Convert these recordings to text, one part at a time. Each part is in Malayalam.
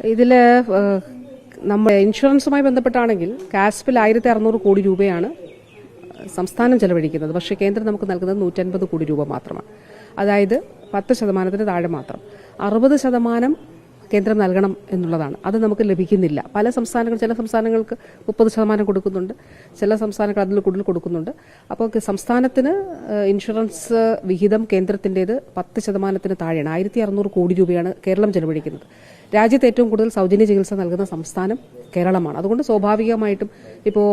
ഇതിൽ നമ്മൾ ഇൻഷുറൻസുമായി ബന്ധപ്പെട്ടാണെങ്കിൽ കാസ്പിൽ ആയിരത്തി അറുന്നൂറ് കോടി രൂപയാണ് സംസ്ഥാനം ചെലവഴിക്കുന്നത്. പക്ഷേ കേന്ദ്രം നമുക്ക് നൽകുന്നത് നൂറ്റൻപത് കോടി രൂപ മാത്രമാണ്. അതായത് പത്ത് ശതമാനത്തിന് താഴെ മാത്രം. അറുപത് ശതമാനം കേന്ദ്രം നൽകണം എന്നുള്ളതാണ്. അത് നമുക്ക് ലഭിക്കുന്നില്ല. പല സംസ്ഥാനങ്ങൾ ചില സംസ്ഥാനങ്ങൾക്ക് മുപ്പത് ശതമാനം കൊടുക്കുന്നുണ്ട്. ചില സംസ്ഥാനങ്ങൾ അതിൽ കൂടുതൽ കൊടുക്കുന്നുണ്ട്. അപ്പോൾ സംസ്ഥാനത്തിന് ഇൻഷുറൻസ് വിഹിതം കേന്ദ്രത്തിന്റേത് പത്ത് ശതമാനത്തിന് താഴെയാണ്. ആയിരത്തി അറുന്നൂറ് കോടി രൂപയാണ് കേരളം ചെലവഴിക്കുന്നത്. രാജ്യത്ത് ഏറ്റവും കൂടുതൽ സൗജന്യ ചികിത്സ നൽകുന്ന സംസ്ഥാനം കേരളമാണ്. അതുകൊണ്ട് സ്വാഭാവികമായിട്ടും ഇപ്പോൾ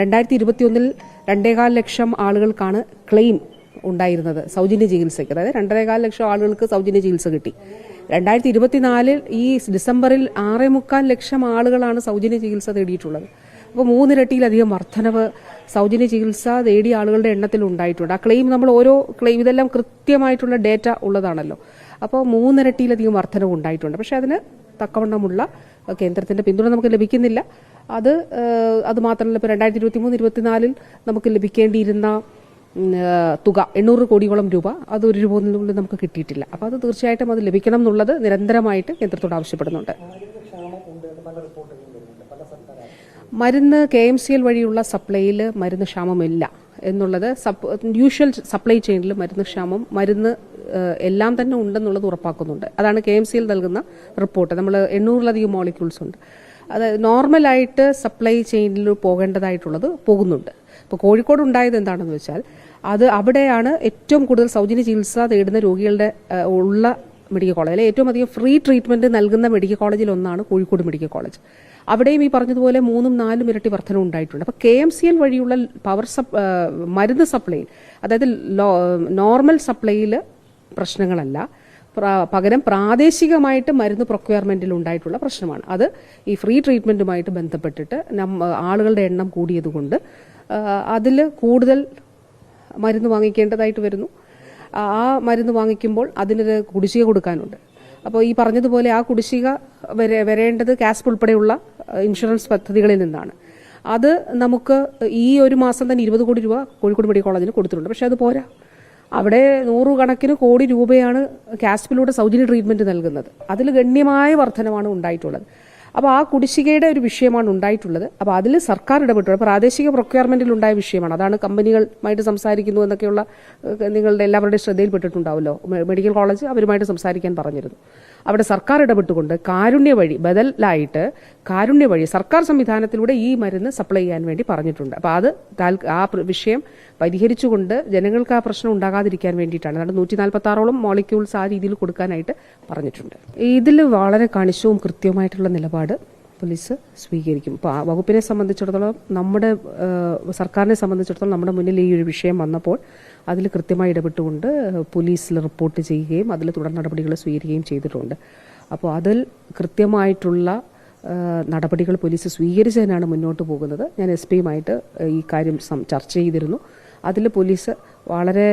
രണ്ടായിരത്തി ഇരുപത്തിയൊന്നിൽ രണ്ടേകാൽ ലക്ഷം ആളുകൾക്കാണ് ക്ലെയിം ഉണ്ടായിരുന്നത് സൗജന്യ ചികിത്സയ്ക്ക്. അതായത് രണ്ടരേകാൽ ലക്ഷം ആളുകൾക്ക് സൗജന്യ ചികിത്സ കിട്ടി. രണ്ടായിരത്തി ഇരുപത്തിനാലിൽ ഈ ഡിസംബറിൽ ആറേ മുക്കാൽ ലക്ഷം ആളുകളാണ് സൗജന്യ ചികിത്സ തേടിയിട്ടുള്ളത്. അപ്പോൾ മൂന്നിരട്ടിയിലധികം വർധനവ് സൗജന്യ ചികിത്സ തേടിയ ആളുകളുടെ എണ്ണത്തിൽ ഉണ്ടായിട്ടുണ്ട്. ആ ക്ലെയിം നമ്മൾ ഓരോ ക്ലെയിം ഇതെല്ലാം കൃത്യമായിട്ടുള്ള ഡേറ്റ ഉള്ളതാണല്ലോ. അപ്പോൾ മൂന്നിരട്ടിയിലധികം വർധനവ് ഉണ്ടായിട്ടുണ്ട്. പക്ഷേ അതിന് തക്കവണ്ണമുള്ള കേന്ദ്രത്തിന്റെ പിന്തുണ നമുക്ക് ലഭിക്കുന്നില്ല. അത് അത് മാത്രമല്ല ഇപ്പോൾ രണ്ടായിരത്തി ഇരുപത്തി മൂന്ന് ഇരുപത്തിനാലിൽ നമുക്ക് ലഭിക്കേണ്ടിയിരുന്ന തുക എണ്ണൂറ് കോടിയോളം രൂപ അത് ഒരു രൂപത്തിനുള്ളിൽ നമുക്ക് കിട്ടിയിട്ടില്ല. അപ്പോൾ അത് തീർച്ചയായിട്ടും അത് ലഭിക്കണം എന്നുള്ളത് നിരന്തരമായിട്ട് കേന്ദ്രത്തോട് ആവശ്യപ്പെടുന്നുണ്ട്. മരുന്ന് കെ എം സി എൽ വഴിയുള്ള സപ്ലൈയിൽ മരുന്ന് ക്ഷാമമില്ല എന്നുള്ളത് യൂഷ്വൽ സപ്ലൈ ചെയിനിൽ മരുന്ന് ക്ഷാമം മരുന്ന് എല്ലാം തന്നെ ഉണ്ടെന്നുള്ളത് ഉറപ്പാക്കുന്നുണ്ട്. അതാണ് കെ എം സി എൽ നൽകുന്ന റിപ്പോർട്ട്. നമ്മൾ എണ്ണൂറിലധികം മോളിക്യൂൾസ് ഉണ്ട്. അത് നോർമലായിട്ട് സപ്ലൈ ചെയിനിൽ പോകേണ്ടതായിട്ടുള്ളത് പോകുന്നുണ്ട്. ഇപ്പോൾ കോഴിക്കോട് ഉണ്ടായത് എന്താണെന്ന് വെച്ചാൽ അത് അവിടെയാണ് ഏറ്റവും കൂടുതൽ സൗജന്യ ചികിത്സ തേടുന്ന രോഗികളുടെ ഉള്ള മെഡിക്കൽ കോളേജ്. അല്ലെ ഏറ്റവും അധികം ഫ്രീ ട്രീറ്റ്മെന്റ് നൽകുന്ന മെഡിക്കൽ കോളേജിൽ ഒന്നാണ് കോഴിക്കോട് മെഡിക്കൽ കോളേജ്. അവിടെയും ഈ പറഞ്ഞതുപോലെ മൂന്നും നാലും ഇരട്ടി വർധന ഉണ്ടായിട്ടുണ്ട്. അപ്പോൾ കെ എം സി എൽ വഴിയുള്ള പവർ സപ് മരുന്ന് സപ്ലൈയിൽ അതായത് നോർമൽ സപ്ലൈയിൽ പ്രശ്നങ്ങളല്ല. പ്ര- പകരം പ്രാദേശികമായിട്ട് മരുന്ന് പ്രൊക്വയർമെന്റിൽ ഉണ്ടായിട്ടുള്ള പ്രശ്നമാണ്. അത് ഈ ഫ്രീ ട്രീറ്റ്മെന്റുമായിട്ട് ബന്ധപ്പെട്ടിട്ട് ആളുകളുടെ എണ്ണം കൂടിയതുകൊണ്ട് അതിൽ കൂടുതൽ മരുന്ന് വാങ്ങിക്കേണ്ടതായിട്ട് വരുന്നു. ആ മരുന്ന് വാങ്ങിക്കുമ്പോൾ അതിനൊരു കുടിശ്ശിക കൊടുക്കാനുണ്ട്. അപ്പോൾ ഈ പറഞ്ഞതുപോലെ ആ കുടിശ്ശിക വരെ വരേണ്ടത് കാസ്പ് ഉൾപ്പെടെയുള്ള ഇൻഷുറൻസ് പദ്ധതികളിൽ നിന്നാണ്. അത് നമുക്ക് ഈ ഒരു മാസം തന്നെ ഇരുപത് കോടി രൂപ കോഴിക്കോട് മെഡിക്കൽ കോളേജിന് കൊടുത്തിട്ടുണ്ട്. പക്ഷേ അത് പോരാ. അവിടെ നൂറുകണക്കിന് കോടി രൂപയാണ് കാസ്പിലൂടെ സൗജന്യ ട്രീറ്റ്മെന്റ് നൽകുന്നത്. അതിൽ ഗണ്യമായ വർധനമാണ് ഉണ്ടായിട്ടുള്ളത്. അപ്പോൾ ആ കുടിശ്ശികയുടെ ഒരു വിഷയമാണ് ഉണ്ടായിട്ടുള്ളത്. അപ്പോൾ അതിൽ സർക്കാർ ഇടപെട്ടു. പ്രാദേശിക പ്രൊക്യൂർമെന്റിൽ ഉണ്ടായ വിഷയമാണ്. അതാണ് കമ്പനികളുമായിട്ട് സംസാരിക്കുന്നു എന്നൊക്കെയുള്ള നിങ്ങളുടെ എല്ലാവരുടെയും ശ്രദ്ധയിൽപ്പെട്ടിട്ടുണ്ടാവുമല്ലോ. മെഡിക്കൽ കോളേജ് അവരുമായിട്ട് സംസാരിക്കാൻ പറഞ്ഞിരുന്നു. അവിടെ സർക്കാർ ഇടപെട്ടുകൊണ്ട് കാരുണ്യ വഴി ബദലായിട്ട് കാരുണ്യ വഴി സർക്കാർ സംവിധാനത്തിലൂടെ ഈ മരുന്ന് സപ്ലൈ ചെയ്യാൻ വേണ്ടി പറഞ്ഞിട്ടുണ്ട്. അപ്പോൾ അത് ആ വിഷയം പരിഹരിച്ചുകൊണ്ട് ജനങ്ങൾക്ക് ആ പ്രശ്നം ഉണ്ടാകാതിരിക്കാൻ വേണ്ടിയിട്ടാണ്. അതാണ് നൂറ്റി നാൽപ്പത്തി ആറോളം മോളിക്യൂൾസ് ആ രീതിയിൽ കൊടുക്കാനായിട്ട് പറഞ്ഞിട്ടുണ്ട്. ഇതിൽ വളരെ കണിശവും കൃത്യവുമായിട്ടുള്ള നിലപാട് പോലീസ് സ്വീകരിക്കും. അപ്പോൾ ആ വകുപ്പിനെ സംബന്ധിച്ചിടത്തോളം നമ്മുടെ സർക്കാരിനെ സംബന്ധിച്ചിടത്തോളം നമ്മുടെ മുന്നിൽ ഈ ഒരു വിഷയം വന്നപ്പോൾ അതിൽ കൃത്യമായി ഇടപെട്ടുകൊണ്ട് പോലീസിൽ റിപ്പോർട്ട് ചെയ്യുകയും അതിൽ തുടർ നടപടികൾ സ്വീകരിക്കുകയും ചെയ്തിട്ടുണ്ട്. അപ്പോൾ അതിൽ കൃത്യമായിട്ടുള്ള നടപടികൾ പോലീസ് സ്വീകരിച്ചതിനാണ് മുന്നോട്ട് പോകുന്നത്. ഞാൻ എസ് പിയുമായിട്ട് ഈ കാര്യം ചർച്ച ചെയ്തിരുന്നു. അതിൽ പോലീസ് വളരെ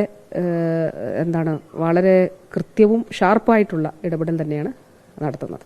എന്താണ് വളരെ കൃത്യവും ഷാർപ്പായിട്ടുള്ള ഇടപെടൽ തന്നെയാണ് നടത്തുന്നത്.